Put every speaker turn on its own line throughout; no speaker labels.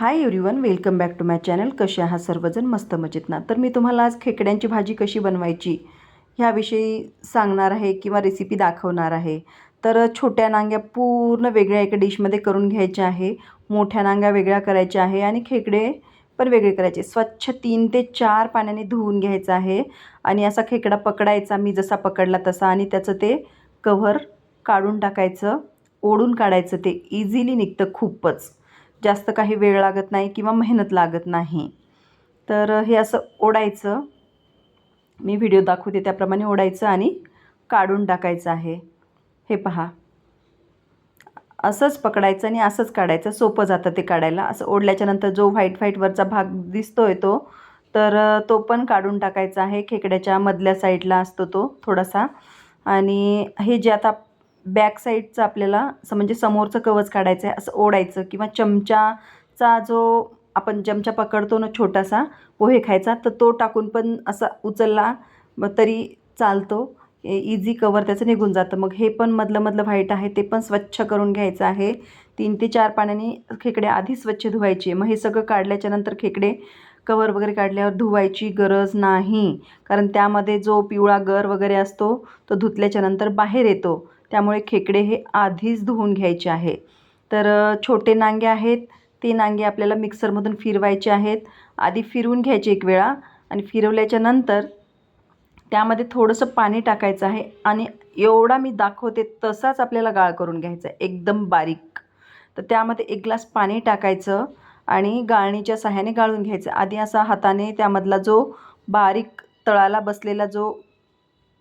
Hi everyone welcome back to my channel. कसे आहात सर्वजण? मस्त मजेत ना? तर मी तुम्हाला आज खेकड्यांची भाजी कशी बनवायची ह्याविषयी सांगणार आहे किंवा रेसिपी दाखवणार आहे. तर छोट्या नांग्या पूर्ण वेगळ्या एका डिशमध्ये करून घ्यायच्या आहे. मोठ्या नांग्या वेगळ्या करायच्या आहे आणि खेकडे पण वेगळे करायचे. स्वच्छ तीन ते चार पाण्याने धुवून घ्यायचं आहे आणि असा खेकडा पकडायचा. मी जसा पकडला तसा आणि त्याचं ते कव्हर काढून टाकायचं. ओढून काढायचं. ते इझिली निघतं खूपच. जास्त काही वेळ लागत नाही किंवा मेहनत लागत नाही. तर हे असं ओढायचं. मी व्हिडिओ दाखवते त्याप्रमाणे ओढायचं आणि काढून टाकायचं आहे. हे पहा. असंच पकडायचं आणि असंच काढायचं. सोपं जातं ते काढायला. असं ओढल्याच्यानंतर जो व्हाईट व्हाईटवरचा भाग दिसतो आहे तो तर तो पण काढून टाकायचा आहे. खेकड्याच्या मधल्या साईडला असतो तो थोडासा. आणि हे जे आता बॅक साईडचं आपल्याला असं म्हणजे समोरचं कवच काढायचं आहे असं ओढायचं किंवा चमचाचा जो आपण चमचा पकडतो ना छोटासा पोहे खायचा तर तो टाकून पण असा उचलला मग तरी चालतो. इझी कवर त्याचं निघून जातं. मग हे पण मधलं मधलं व्हाईट आहे ते पण स्वच्छ करून घ्यायचं आहे. तीन ते चार पाण्याने खेकडे आधी स्वच्छ धुवायचे. मग हे सगळं काढल्याच्या नंतर खेकडे कवर वगैरे काढल्यावर धुवायची गरज नाही. कारण त्यामध्ये जो पिवळा गर वगैरे असतो तो धुतल्याच्या नंतर बाहेर येतो. त्यामुळे खेकडे हे आधीच धुवून घ्यायचे आहे तर छोटे नांगे आहेत. ते नांगे आपल्याला मिक्सरमधून फिरवायचे आहेत. आधी फिरवून घ्यायचे एक वेळा आणि फिरवल्याच्या नंतर त्यामध्ये थोडंसं पाणी टाकायचं आहे आणि एवढा मी दाखवते तसाच आपल्याला गाळ करून घ्यायचा आहे. एकदम बारीक. तर त्यामध्ये एक ग्लास पाणी टाकायचं आणि गाळणीच्या सहाय्याने गाळून घ्यायचं. आधी असा हाताने त्यामधला जो बारीक तळाला बसलेला जो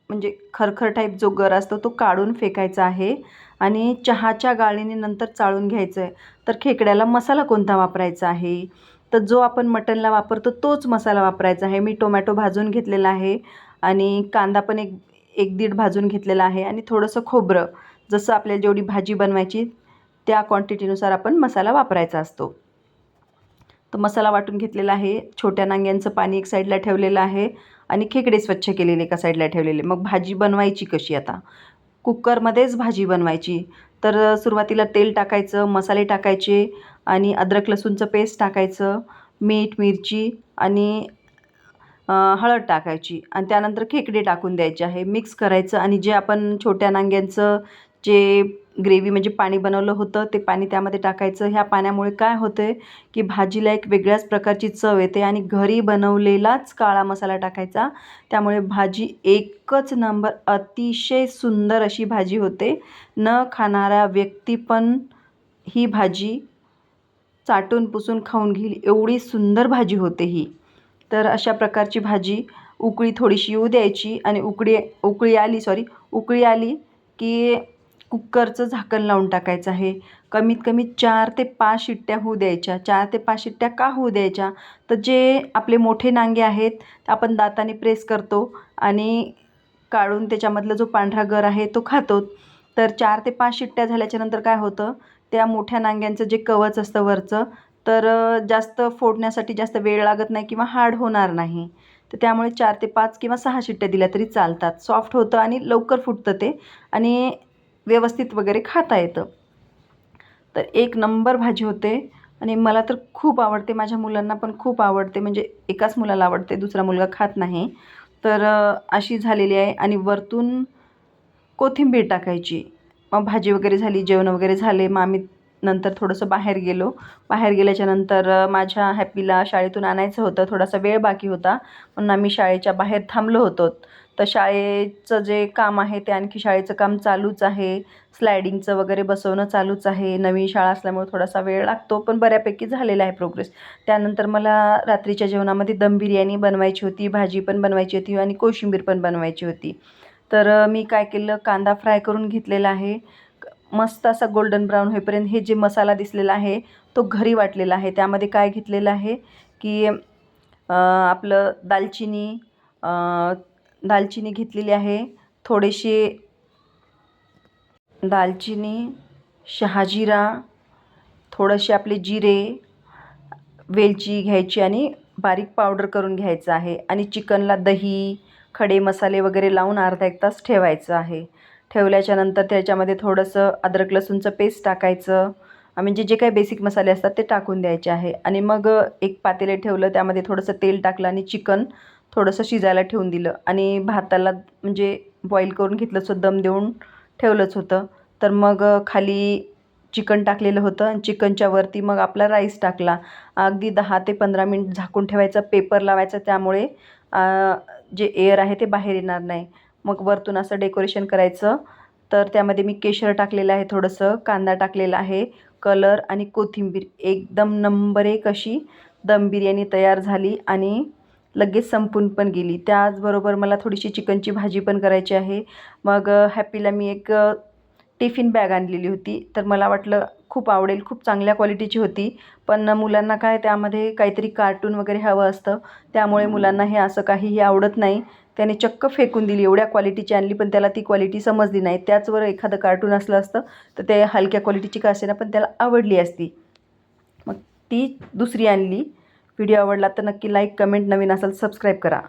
म्हणजे खरखर टाईप जो गर असतो तो काढून फेकायचा आहे आणि चहाच्या गाळीने नंतर चाळून घ्यायचं आहे तर खेकड्याला मसाला कोणता वापरायचा आहे? तर जो आपण मटनला वापरतो तोच मसाला वापरायचा आहे. मी टोमॅटो भाजून घेतलेला आहे आणि कांदा पण एक एक दीड भाजून घेतलेला आहे आणि थोडंसं खोबरं जसं आपल्याला जेवढी भाजी बनवायची त्या क्वांटिटीनुसार आपण मसाला वापरायचा असतो. तर मसाला वाटून घेतलेला आहे. छोट्या नांग्यांचं पाणी एक साईडला ठेवलेलं आहे आणि खेकडे स्वच्छ केलेले एका साईडला ठेवलेले. मग भाजी बनवायची कशी आता? कुकरमध्येच भाजी बनवायची. तर सुरुवातीला तेल टाकायचं मसाले टाकायचे आणि अद्रक लसूणचं पेस्ट टाकायचं मीठ मिरची आणि हळद टाकायची आणि त्यानंतर खेकडे टाकून द्यायचे आहे. मिक्स करायचं आणि जे आपण छोट्या नांग्यांचं जे ग्रेव्ही म्हणजे पाणी बनवलं होतं ते पाणी त्यामध्ये टाकायचं. ह्या पाण्यामुळे काय होतं आहे की भाजीला एक वेगळ्याच प्रकारची चव येते आणि घरी बनवलेलाच काळा मसाला टाकायचा. त्यामुळे भाजी एकच नंबर अतिशय सुंदर अशी भाजी होते. न खाणारा व्यक्ती पण ही भाजी चाटून पुसून खाऊन घेईल एवढी सुंदर भाजी होते ही. तर अशा प्रकारची भाजी उकळी थोडीशी येऊ द्यायची आणि उकळी उकळी आली सॉरी उकळी आली की कुकरचं झाकण लावून टाकायचं आहे. कमीत कमी चार ते पाच शिट्ट्या होऊ द्यायच्या. चार ते पाच शिट्ट्या का होऊ द्यायच्या? तर जे आपले मोठे नांगे आहेत आपण दाताने प्रेस करतो आणि काढून त्याच्यामधला जो पांढरा गर आहे तो खातो. तर चार ते पाच शिट्ट्या झाल्याच्यानंतर काय होतं? त्या मोठ्या नांग्यांचं जे कवच असतं वरचं तर जास्त फोडण्यासाठी जास्त वेळ लागत नाही किंवा हार्ड होणार नाही. तर त्यामुळे चार ते पाच किंवा सहा शिट्ट्या दिल्या तरी चालतात. सॉफ्ट होतं आणि लवकर फुटतं ते. आणि व्यवस्थित वगैरे खाता येतं. तर एक नंबर भाजी होते आणि मला तर खूप आवडते माझ्या मुलांना पण खूप आवडते. म्हणजे एकाच मुलाला आवडते दुसरा मुलगा खात नाही. तर अशी झालेली आहे. आणि वरतून कोथिंबीर टाकायची. मग भाजी वगैरे झाली जेवण वगैरे झाले. मग आम्ही नंतर थोडंसं बाहेर गेलो. बाहेर गेल्याच्यानंतर माझ्या हॅपीला शाळेतून आणायचं होतं. थोडासा वेळ बाकी होता. म्हणून आम्ही शाळेच्या बाहेर थांबलो होतो. तर शाळेचं जे काम आहे ते आणखी शाळेचं काम चालूच आहे. स्लायडिंगचं वगैरे बसवणं चालूच आहे. नवीन शाळा असल्यामुळे थोडासा वेळ लागतो पण बऱ्यापैकी झालेला आहे प्रोग्रेस त्यानंतर मला रात्रीच्या जेवणामध्ये दम बिर्याणी बनवायची होती भाजी पण बनवायची होती आणि कोशिंबीर पण बनवायची होती. तर मी काय केलं कांदा फ्राय करून घेतलेला आहे. मस्त असा गोल्डन ब्राऊन होईपर्यंत हे जे मसाला दिसलेला आहे तो घरी वाटलेला आहे. त्यामध्ये काय घेतलेलं आहे की आपलं दालचिनी दालचिनी घेतलेली आहे. थोडेसे दालचिनी शहाजिरा थोडेसे आपले जिरे वेलची घ्यायची आणि बारीक पावडर करून घ्यायचं आहे. आणि चिकनला दही खडे मसाले वगैरे लावून अर्धा एक तास ठेवायचं आहे. ठेवल्याच्यानंतर त्याच्यामध्ये थोडंसं अद्रक लसूणचं पेस्ट टाकायचं. म्हणजे जे काही बेसिक मसाले असतात ते टाकून द्यायचे आहे. आणि मग एक पातेले ठेवलं त्यामध्ये थोडंसं तेल टाकलं आणि चिकन थोडंसं शिजायला ठेवून दिलं. आणि भाताला म्हणजे बॉईल करून घेतलं सो दम देऊन ठेवलंच होतं. तर मग खाली चिकन टाकलेलं होतं आणि चिकनच्या वरती मग आपला राईस टाकला. अगदी दहा ते पंधरा मिनिट झाकून ठेवायचं पेपर लावायचं त्यामुळे जे एअर आहे ते बाहेर येणार नाही. मग वरतून असं डेकोरेशन करायचं. तर त्यामध्ये मी केशर टाकलेलं आहे थोडंसं कांदा टाकलेला आहे कलर आणि कोथिंबीर. एकदम नंबर एक अशी दम बिर्याणी तयार झाली आणि लगेच संपून पण गेली. त्याचबरोबर मला थोडीशी चिकनची भाजी पण करायची आहे. मग हॅपीला मी एक टिफिन बॅग आणलेली होती. तर मला वाटलं खूप आवडेल खूप चांगल्या क्वालिटीची होती. पण मुलांना काय त्यामध्ये काहीतरी कार्टून वगैरे हवं असतं. त्यामुळे मुलांना हे असं काहीही आवडत नाही. त्याने चक्क फेकून दिली. एवढ्या क्वालिटीची आणली पण त्याला ती क्वालिटी समजली नाही. त्याचवर एखादं कार्टून असलं असतं तर ते हलक्या क्वालिटीची का असेना पण त्याला आवडली असती. मग ती दुसरी आणली. व्हिडिओ आवडला तर नक्की लाईक कमेंट नवीन असेल सबस्क्राईब करा.